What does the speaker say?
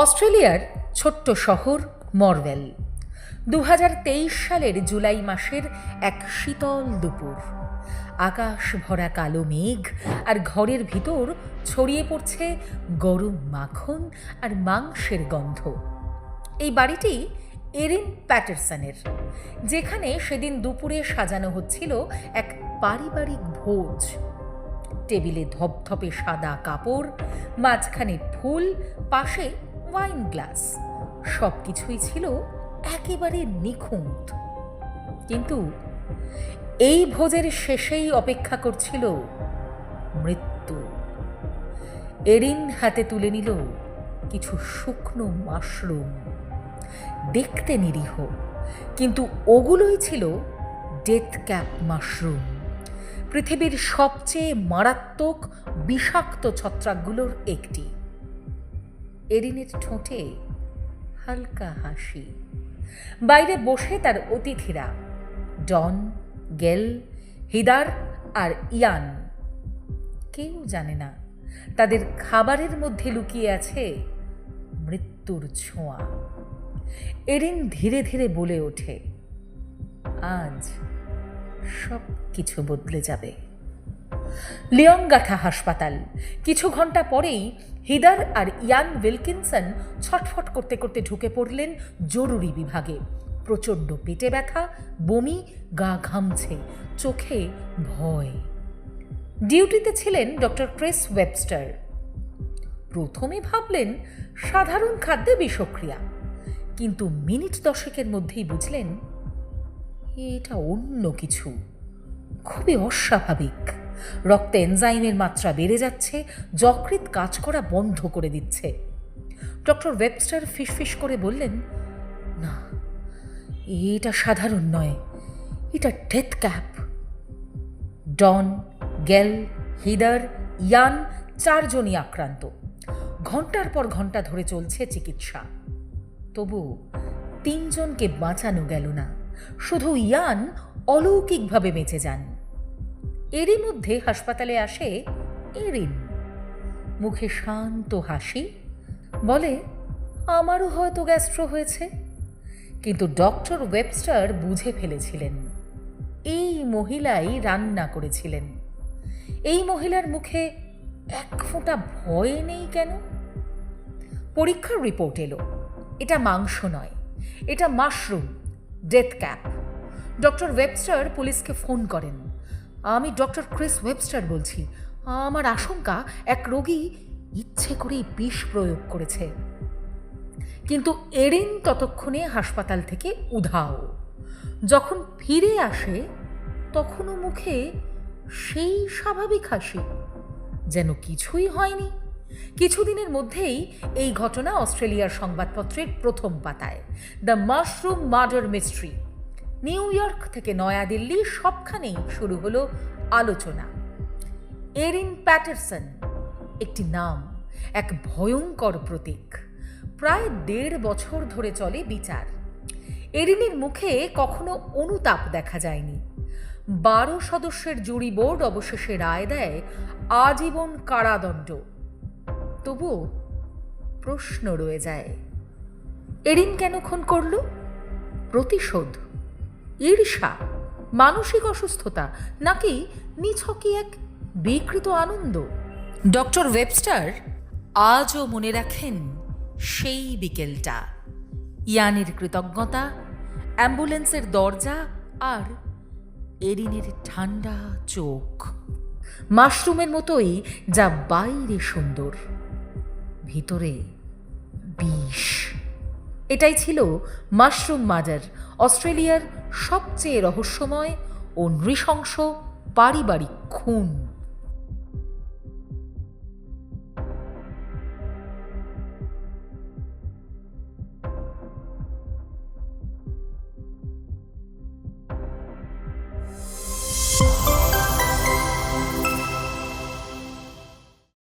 অস্ট্রেলিয়ার ছোট্ট শহর মরওয়েল। দু হাজার তেইশ সালের জুলাই মাসের এক শীতল দুপুর। আকাশ ভরা কালো মেঘ আর ঘরের ভিতর ছড়িয়ে পড়ছে গরম মাখন আর মাংসের গন্ধ। এই বাড়িটি এরিন প্যাটারসনের, যেখানে সেদিন দুপুরে সাজানো হচ্ছিল এক পারিবারিক ভোজ। টেবিলে ধপধপে সাদা কাপড়, মাঝখানে ফুল, পাশে ওয়াইন গ্লাস। সব কিছুই ছিল একেবারে নিখুঁত। কিন্তু এই ভোজের শেষেই অপেক্ষা করছিল মৃত্যু। এরিন হাতে তুলে নিল কিছু শুকনো মাশরুম। দেখতে নিরীহ, কিন্তু ওগুলোই ছিল ডেথ ক্যাপ মাশরুম। পৃথিবীর সবচেয়ে মারাত্মক বিষাক্ত ছত্রাকগুলোর একটি। এরিনের ঠোঁটে হালকা হাসি। বাইরে বসে তার অতিথিরা, ডন, গেল, হিদার আর ইয়ান। কেউ জানে না তাদের খাবারের মধ্যে লুকিয়ে আছে মৃত্যুর ছোঁয়া। এরিন ধীরে ধীরে বলে ওঠে, আজ সব কিছু বদলে যাবে। লিয়ংগাথা হাসপাতাল। কিছু ঘণ্টা পরেই হিদার আর ইয়ান উইলকিনসন ছটফট করতে করতে ঢুকে পড়লেন জরুরি বিভাগে। প্রচণ্ড পেটে ব্যথা, বমি, গা ঘামছে, চোখে ভয়। ডিউটিতে ছিলেন ডক্টর ক্রিস ওয়েবস্টার। প্রথমে ভাবলেন, সাধারণ খাদ্যে বিষক্রিয়া। কিন্তু মিনিট দশেকের মধ্যেই বুঝলেন, এটা অন্য কিছু। খুবই অস্বাভাবিক। রক্তে এনজাইমের মাত্রা বেড়ে যাচ্ছে, যকৃৎ কাজ করা বন্ধ করে দিচ্ছে। ডক্টর ওয়েবস্টার ফিসফিস করে বললেন, না, এটা সাধারণ নয়, এটা ডেথ ক্যাপ। ডন, গেল, হিদার, ইয়ান চারজনই আক্রান্ত। ঘণ্টার পর ঘণ্টা ধরে চলছে চিকিৎসা। তবু তিনজনকে বাঁচানো গেল না, শুধু ইয়ান অলৌকিকভাবে বেঁচে যান। এরই মধ্যে হাসপাতালে আসে এরিন। মুখে শান্ত হাসি, বলে, আমারও হয়তো গ্যাস্ট্রো হয়েছে। কিন্তু ডক্টর ওয়েবস্টার বুঝে ফেলেছিলেন, এই মহিলাই রান্না করেছিলেন। এই মহিলার মুখে এক ফোঁটা ভয় নেই কেন? পরীক্ষার রিপোর্ট এলো। এটা মাংস নয়, এটা mushroom, death cap. Doctor Webster পুলিশকে ফোন করেন। আমি ডক্টর ক্রিস ওয়েবস্টার বলছি। আমার আশঙ্কা, এক রোগী ইচ্ছে করেই বিষ প্রয়োগ করেছে। কিন্তু এরিন ততক্ষণে হাসপাতাল থেকে উধাও। যখন ফিরে আসে, তখনও মুখে সেই স্বাভাবিক হাসি, যেন কিছুই হয়নি। কিছুদিনের মধ্যেই এই ঘটনা অস্ট্রেলিয়ার সংবাদপত্রের প্রথম পাতায়, the mushroom murder mystery New York থেকে নয়াদিল্লি সবখানেই শুরু হলো আলোচনা। এরিন প্যাটারসন একটি নাম, এক ভয়ঙ্কর প্রতীক। প্রায় দেড় বছর ধরে চলে বিচার। এরিনের মুখে কখনো অনুতাপ দেখা যায়নি। বারো সদস্যের জুরি বোর্ড অবশেষে রায় দেয় আজীবন কারাদণ্ড। তবুও প্রশ্ন রয়ে যায়, এরিন কেন খুন করল? প্রতিশোধ ঈর্ষা মানসিক অসুস্থতা নাকি নিছকই এক বিকৃত আনন্দ? ডক্টর ওয়েবস্টার আজও মনে রাখেন সেই বিকেলটা। ইয়ানের কৃতজ্ঞতা অ্যাম্বুলেন্সের দরজা আর এরিনের ঠান্ডা চোখ। মাশরুমের মতোই যা বাইরে সুন্দর ভিতরে বিষ। এটাই ছিল মাশরুম মাজার অস্ট্রেলিয়ার সবচেয়ে রহস্যময় ও নৃশংস পারিবারিক খুন।